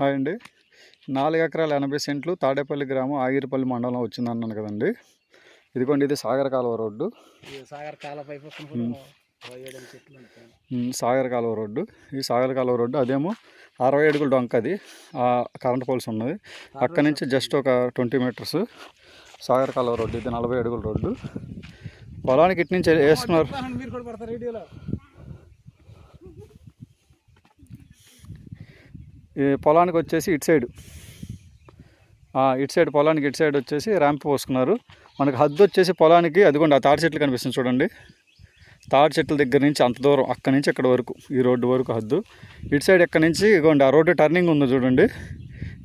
Hi అండి నాలుగు ఎకరాల ఎనభై సెంట్లు తాడేపల్లి గ్రామం ఆగిరిపల్లి మండలం వచ్చింది అన్నాను కదండి. ఇదిగోండి ఇది సాగర కాలువ రోడ్డు. సాగర్ కాల పైపు వస్తున్నప్పుడు ఏడు చెట్లు ఉంటాయి ఉమ్, సాగర కాలువ రోడ్డు. ఈ సాగర కాలువ రోడ్డు అదేమో అరవై అడుగుల డొంక అది. ఆ కరెంట్ పోల్స్ ఉన్నది. అక్కడి నుంచి జస్ట్ ఒక ట్వంటీ మీటర్స్ సాగర కాలువ రోడ్డు. ఇది నలభై అడుగుల రోడ్డు. పొలానికి ఇటు నుంచి వేస్తున్నారు మీరు కూడా పడతారు రేడియోలో ఈ పొలానికి వచ్చేసి ఇటు సైడ్. ఇటు సైడ్ పొలానికి ఇటు సైడ్ వచ్చేసి ర్యాంప్ పోసుకున్నారు. మనకు హద్దు వచ్చేసి పొలానికి అదిగోండి ఆ తాడి చెట్లు కనిపిస్తుంది చూడండి. తాడి చెట్ల దగ్గర నుంచి అంత దూరం అక్కడి నుంచి అక్కడ వరకు ఈ రోడ్డు వరకు హద్దు. ఇటు సైడ్ ఎక్కడి నుంచి ఇగోండి ఆ రోడ్డు టర్నింగ్ ఉంది చూడండి.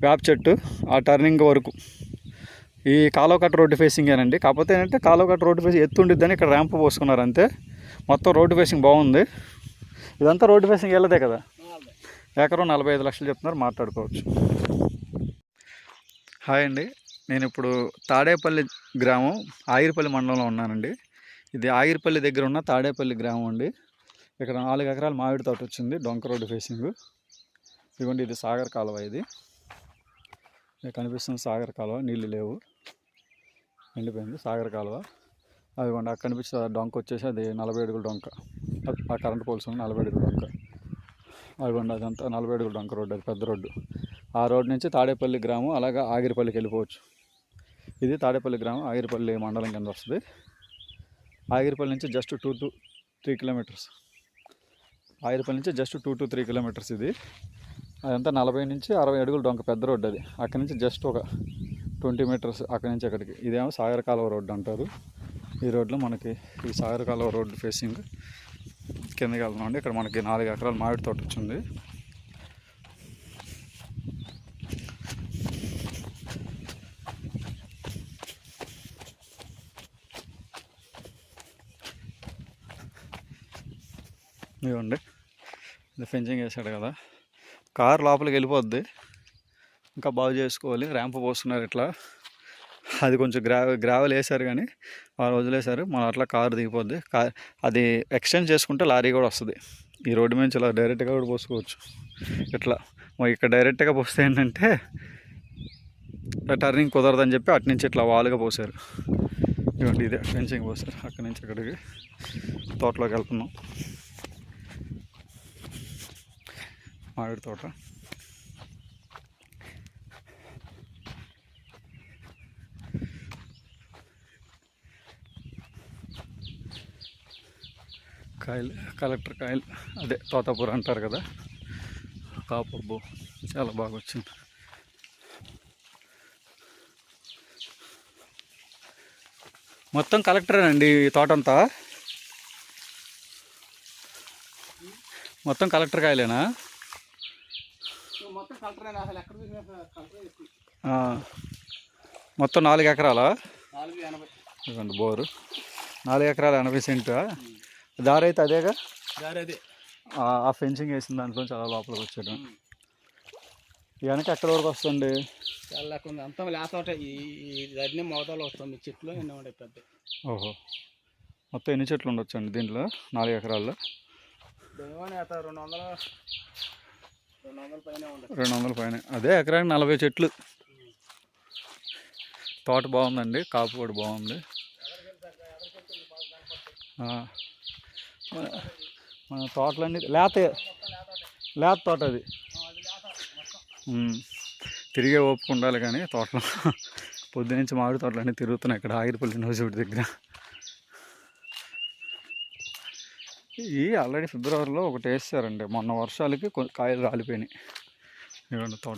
వేప చెట్టు ఆ టర్నింగ్ వరకు. ఈ కాలువ రోడ్డు ఫేసింగేనండి కాకపోతే ఏంటంటే కాలువ కట్ట రోడ్డు ఫేసింగ్ ఎత్తు ఉండిద్దని ఇక్కడ ర్యాంప్ పోసుకున్నారు అంతే. మొత్తం రోడ్డు ఫేసింగ్ బాగుంది. ఇదంతా రోడ్డు ఫేసింగ్ వెళ్ళదే కదా. ఎకరం నలభై ఐదు లక్షలు చెప్తున్నారు మాట్లాడుకోవచ్చు. హాయ్ అండి. నేను ఇప్పుడు తాడేపల్లి గ్రామం ఆగిరిపల్లి మండలంలో ఉన్నానండి. ఇది ఆగిరిపల్లి దగ్గర ఉన్న తాడేపల్లి గ్రామం అండి. ఇక్కడ నాలుగు ఎకరాలు మామిడి తోట వచ్చింది డొంక రోడ్డు ఫేసింగ్ ఇదిగోండి ఇది సాగర్ కాలువ ఇది. కనిపిస్తుంది సాగర్ కాలువ నీళ్ళు లేవు. ఎండిపోయింది సాగర్ కాలువ. అదిగోండి అక్కడ కనిపిస్తుంది ఆ డొంక వచ్చేసి అది నలభై అడుగుల డొంక. ఆ కరెంట్ పోల్స్ ఉంది నలభై అడుగుల డొంక. అదిగోండి అదంతా నలభై అడుగులు డొంక రోడ్డు అది పెద్ద రోడ్డు. ఆ రోడ్ నుంచి తాడేపల్లి గ్రామం అలాగా ఆగిరిపల్లికి వెళ్ళిపోవచ్చు. ఇది తాడేపల్లి గ్రామం ఆగిరిపల్లి మండలం కింద వస్తుంది. ఆగిరిపల్లి నుంచి just two to three kilometres Agiripalli నుంచి just two to three kilometres ఇది. అదంతా నలభై నుంచి అరవై అడుగులు డొంక పెద్ద రోడ్డు అది. అక్కడి నుంచి జస్ట్ ఒక ట్వంటీ మీటర్స్ అక్కడి నుంచి అక్కడికి. ఇదేమో సాగర కాలువ రోడ్డు అంటారు. ఈ రోడ్లో మనకి ఈ సాగర కాలువ రోడ్డు ఫేసింగ్ కిందకి వెళ్తున్నాం ఇక్కడ మనకి నాలుగు ఎకరాల మామిడి తోట వచ్చింది. ఇవ్వండి ఇది ఫెన్సింగ్ వేసాడు కదా. కార్ లోపలికి వెళ్ళిపోద్ది. ఇంకా బాగు చేసుకోవాలి. ర్యాంప్ పోస్తున్నారు ఇట్లా. అది కొంచెం గ్రావె గ్రావెల్ వేసారు కానీ వాళ్ళు వదిలేశారు మనం అట్లా కారు దిగిపోద్ది. కార్ అది ఎక్స్టెండ్ చేసుకుంటే లారీ కూడా వస్తుంది. ఈ రోడ్డు నుంచి ఇలా డైరెక్ట్గా కూడా పోసుకోవచ్చు. ఇట్లా. మరి ఇక్కడ డైరెక్ట్గా పోస్తే ఏంటంటే టర్నింగ్ కుదరదని చెప్పి అటు నుంచి ఇట్లా వాలుగా పోసారు. ఇవ్వండి ఇదే ఫెన్సింగ్ పోసారు. అక్కడి నుంచి అక్కడికి తోటలోకి వెళ్తున్నాం. మామిడి తోట. కాయలు కలెక్టర్ కాయలు అదే తోతాపూర అంటారు కదా. కాపబ్బు చాలా బాగా వచ్చింది మొత్తం కలెక్టరేనండి ఈ తోటంతా? మొత్తం కలెక్టర్ కాయలేనా? మొత్తం నాలుగు ఎకరాలా? బోరు. నాలుగు ఎకరాల ఎనభై సెంటు? దారి అయితే అదేగా? దారి అదే ఆ ఫెన్సింగ్ వేసిన దాంట్లో చాలా లోపలికి వచ్చాడు. వెనక ఎక్కడి వరకు వస్తుంది? చాలా ఉంది. అంతా ఉంటాయి ఈ మోతాలు వస్తుంది. చెట్లు ఎన్నో ఉంటాయి పెద్ద. ఓహో. మొత్తం ఎన్ని చెట్లు ఉండొచ్చండి దీంట్లో? నాలుగు ఎకరాల్లో? రెండు వందల రెండు వందల పైన రెండు వందల పైన. అదే ఎకరానికి నలభై చెట్లు. తోట బాగుందండి. కాపు కూడా బాగుంది. మన- తోటలన్నీ లేత లేత తోట అది. తిరిగే ఓపిక ఉండాలి కానీ తోటలో. పొద్దునుంచి మామిడి తోటలన్నీ తిరుగుతున్నాయి ఇక్కడ ఆగిరిపల్లి నోజుడి దగ్గర. ఈ ఆల్రెడీ ఫిబ్రవరిలో ఒకటి వేసారండి. మొన్న వర్షాలకి కాయలు రాలిపోయినాయి. ఇవ్వండి తోట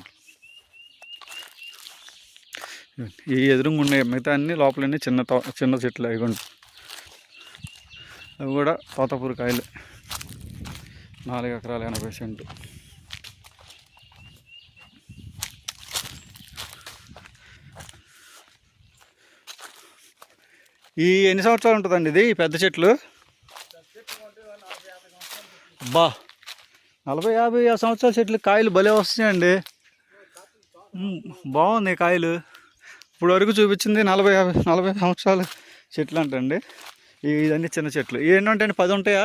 ఈ ఎదురుగా ఉండే మిగతా అన్ని లోపలన్నీ చిన్న తో చిన్న చెట్లు. ఇవ్వండి అవి కూడా తోతపూరి కాయలు. నాలుగు ఎకరాల ఎనభై సెంటు. ఈ ఎన్ని సంవత్సరాలు ఉంటుందండి ఇది ఈ పెద్ద చెట్లు? బా! నలభై యాభై ఆ సంవత్సరాల చెట్లు కాయలు భలే వస్తాయండి బాగుంది కాయలు. ఇప్పుడు వరకు చూపించింది నలభై యాభై నలభై సంవత్సరాలు చెట్లు అంటండి. ఇవన్నీ చిన్న చెట్లు. ఇవి ఉంటాయండి పది ఉంటాయా?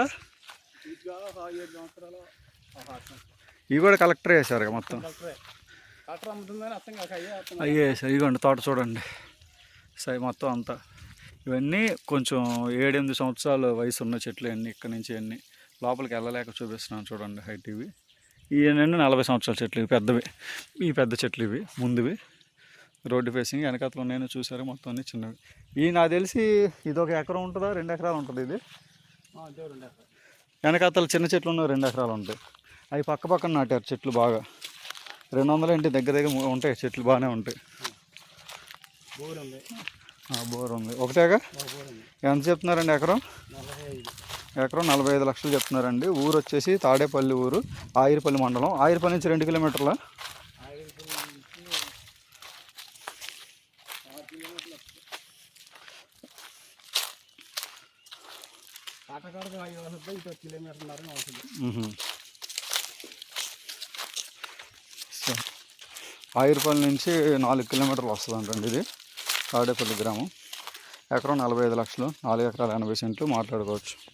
ఇవి కూడా కలెక్టర్ వేసారు మొత్తం. కలెక్టరే కట్టర్ అమ్ముతుందని అయ్యే తోట చూడండి. సై మొత్తం అంతా. ఇవన్నీ కొంచెం ఏడెనిమిది సంవత్సరాల వయసు ఉన్న చెట్లు అన్నీ ఇక్కడ నుంచి అన్నీ లోపలికి వెళ్ళలేక చూపిస్తున్నాను చూడండి హైట్ ఇవి. ఇవన్నీ నలభై సంవత్సరాల చెట్లు ఇవి పెద్దవి. ఈ పెద్ద చెట్లు ఇవి ముందువి. రోడ్డు ఫేసింగ్ వెనకాతలు నేను చూసారు మొత్తం అన్ని చిన్నవి. ఈ నాకు తెలిసి ఇది ఒక ఎకరం ఉంటుందా? రెండు ఎకరాలు ఉంటుంది ఇది. వెనకాతలు చిన్న చెట్లు ఉన్న రెండు ఎకరాలు ఉంటాయి. అవి పక్క పక్కన నాటారు చెట్లు బాగా. రెండు వందల ఇంటి దగ్గర దగ్గర ఉంటాయి. చెట్లు బాగానే ఉంటాయి. బోర్ ఉంది. ఆ, బోర్ ఉంది. ఒకటేగా ఎంత చెప్తున్నారండి ఎకరం? ఎకరం నలభై ఐదు లక్షలు చెప్తున్నారండి. ఊరు వచ్చేసి తాడేపల్లి ఊరు ఆయిరపల్లి మండలం. ఆయిరపల్లి నుంచి రెండు కిలోమీటర్ల ఐదు నుంచి ఆరు కిలోమీటర్లు వస్తుంది. కాటకాడకు ఐదు వస్తుంది ఇటు కిలోమీటర్న్నర ఆయిరపల్లి నుంచి నాలుగు కిలోమీటర్లు వస్తుందంటండి ఇది. తాడేపల్లి గ్రామం. ఎకరం నలభై ఐదు లక్షలు నాలుగు ఎకరాల ఎనభై సెంట్లు మాట్లాడుకోవచ్చు.